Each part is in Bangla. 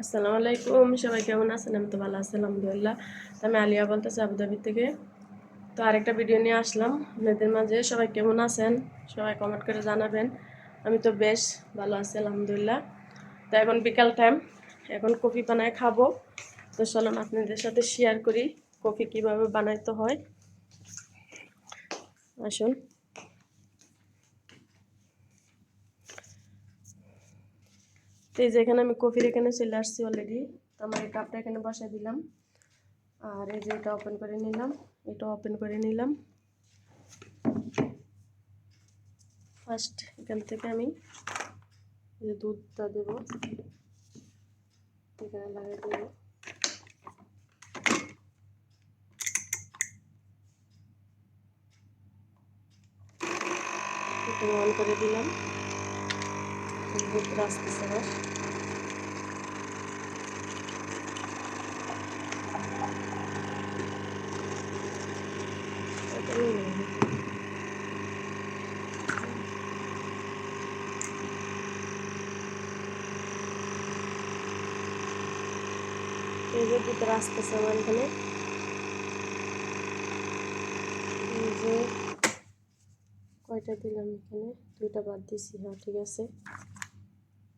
আসসালামু আলাইকুম। সবাই কেমন আছেন? আমি তো ভালো আছি, আলহামদুলিল্লাহ। তো আমি আলিয়া বলতেছি আবুধাবি থেকে। তো আরেকটা ভিডিও নিয়ে আসলাম। আপনাদের মাঝে সবাই কেমন আছেন? সবাই কমেন্ট করে জানাবেন। আমি তো বেশ ভালো আছি, আলহামদুলিল্লাহ। তো এখন বিকাল টাইম এখন কফি বানায় খাব। তো চলুন আপনাদের সাথে শেয়ার করি কফি কীভাবে বানাইতে হয়। আসুন। তো এই যে এখানে আমি কফির এখানে চলে আসছি অলরেডি তো আমার এই কাপটা এখানে বসাই দিলাম। আর এই যে এটা ওপেন করে নিলাম। এটা ওপেন করে নিলাম। ফার্স্ট এখান থেকে আমি যে দুধটা দেবো। এখানে লাগিয়ে দেবো। অন করে দিলাম। দুধ আসতেছে নেব। এই যে আমার এখানে যে কয়টা দিলাম এখানে দুইটা বাদ দিছি হ্যাঁ ঠিক আছে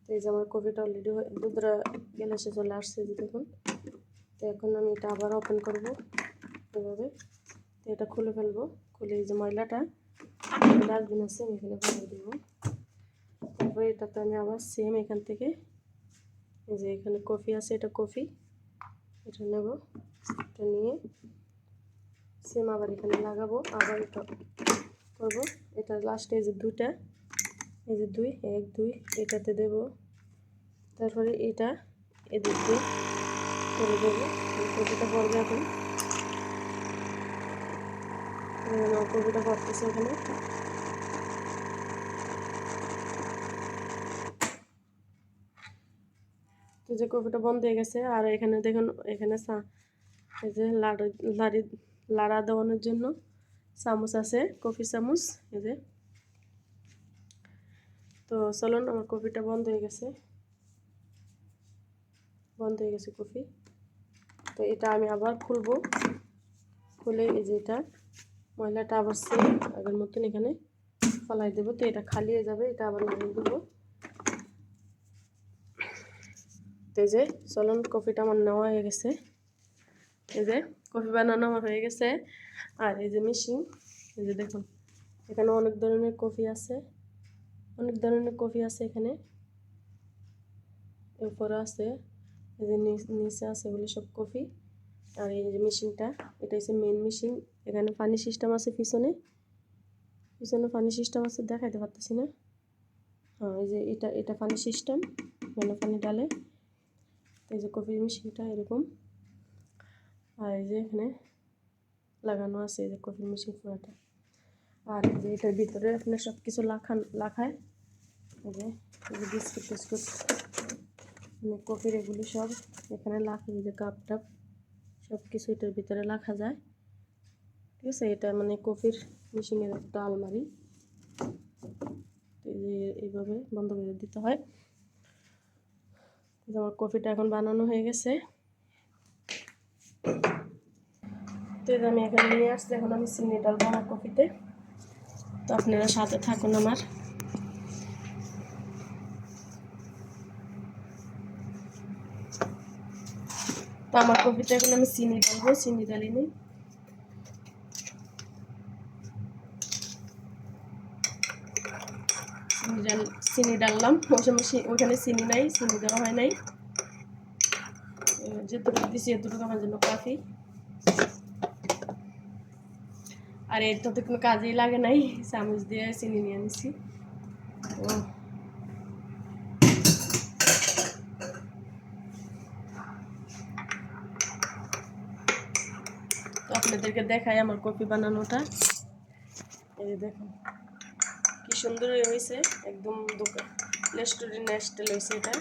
তো এই যে আমার কফিটা অলরেডি দুধটা গ্যালাসে চলে আসছে যে দেখুন। তো এখন আমি এটা আবার ওপেন করব এভাবে। তো এটা খুলে ফেলব। খুলে এই যে ময়লাটা। ডাস্টবিন আছে, আমি এখানে ফেলে দেবো। তারপরে এটাতে আমি আবার সেম এখান থেকে এই যে এখানে কফি আছে, এটা কফি। এটা নেব। এটা নিয়ে সেম আবার এখানে লাগাবো। আবার এটা করব। এটা লাস্টে যে দুইটা এই যে দুই, এক, দুই, এটাতে দেব। তারপরে এটা এদিক দিয়ে করে দেবো। কপিটা পড়বে এখন কপিটা পড়তেছে এখানে। তো যে কপিটা বন্ধ হয়ে গেছে, আর এখানে দেখুন, এখানে এই যে লাড়ি লাড়ি, লাড়া দেওয়ানোর জন্য চামচ আছে, কফি চামচ, এই যে। তো চলুন, আমার কফিটা বন্ধ হয়ে গেছে। বন্ধ হয়ে গেছে কফি। তো এটা আমি আবার খুলবো। খুলে এই যে এটা, ময়লাটা আবার আগের মতন এখানে ফলাই দেবো। তো এটা খালি হয়ে যাবে, এটা আবার লাগিয়ে দেবো তো যে, চলুন, কফিটা আমার নেওয়া হয়ে গেছে। এই যে, কফি বানানো আমার হয়ে গেছে। আর এই যে মেশিন এই যে দেখুন, এখানে অনেক ধরনের কফি আছে। অনেক ধরনের কফি আছে এখানে। উপরে আছে এই যে নিচ- আছে এগুলো সব কফি। আর এই যে মেশিনটা, এটা হচ্ছে মেন মেশিন এখানে পানি সিস্টেম আছে পিছনে। পিছনে পানি সিস্টেম আছে, দেখাইতে পারতেছি না। হ্যাঁ এই যে এটা এটা পানি সিস্টেম মানে পানি ডালে। এই যে কফি মেশিনটা এরকম। আর এই যে এখানে লাগানো আছে, এই যে কফি মেশিন পুরাটা। আর এই যে এটার ভিতরে আপনার সব কিছু লাখান, লাখায়। বিস্কুট টিস্কুট মানে কফির এগুলি সব এখানে লাখে যে কাপ টাপ সব কিছু এটার ভিতরে রাখা যায়। ঠিক আছে? এটা মানে কফির মেশিনের একটা আলমারি। এইভাবে বন্ধ করে দিতে হয়। আমার কফিটা এখন বানানো হয়ে গেছে। তো আমি এখানে নিয়ে আসছি। এখন আমি ডালবো আমার কফিতে। তো আপনারা সাথে থাকুন আমার। তো আমার কফিতে এখন আমি চিনি ডালবো চিনি ডালিনি চিনি ডাল, চিনি ডাললাম। ওই সময় ওইখানে চিনি নাই, চিনি দেওয়া হয় নাই। যেটুকু দিছি এতটুকু আমার জন্য কাফি। আর এটা তো কোনো কাজেই লাগে নাই। চামচ দিয়ে চিনি নিয়ে নিছি। ও। আপনাদেরকে দেখাই আমার কফি বানানোটা। এই দেখুন, কি সুন্দর হয়েছে, একদম দোকান রেস্টুরেন্ট স্টাইল হয়েছে এটা।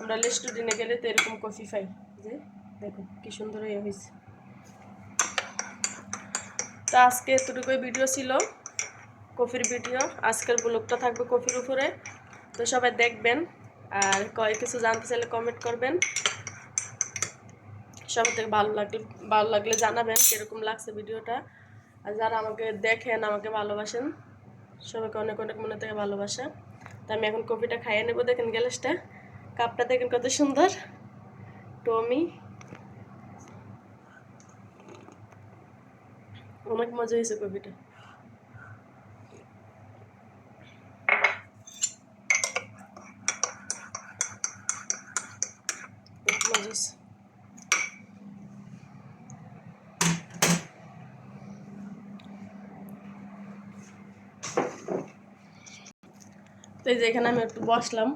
আমরা রেস্টুরেন্টে গেলে তো এরকম কফি পাই, যে দেখুন, কি সুন্দর হয়েছে। তো আজকে এতটুকুই ভিডিও ছিল, কফির ভিডিও আজকের ব্লগটা থাকবে কফির উপরে। তো সবাই দেখবেন, আর কয় কিছু জানতে চাইলে কমেন্ট করবেন। সব থেকে ভালো লাগলে ভালো লাগলে জানাবেন কীরকম লাগছে ভিডিওটা। আর যারা আমাকে দেখেন, আমাকে ভালোবাসেন, সবাইকে অনেক অনেক মনে থেকে ভালোবাসা। তো আমি এখন কপিটা খাইয়ে নেব, দেখেন গ্যালাসটা কাপটা দেখেন কত সুন্দর। টমি। অনেক মজা হয়েছে কফিটা অনেক মজা হয়েছে তো এই যে এখানে আমি একটু বসলাম,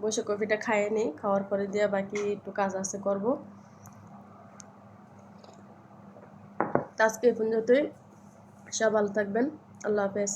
বসে কফিটা খাইয়ে নিই, খাওয়ার পরে দিয়ে বাকি একটু কাজ আছে করব। তো আজকে এই পর্যন্তই। সব ভালো থাকবেন। আল্লাহ হাফেজ।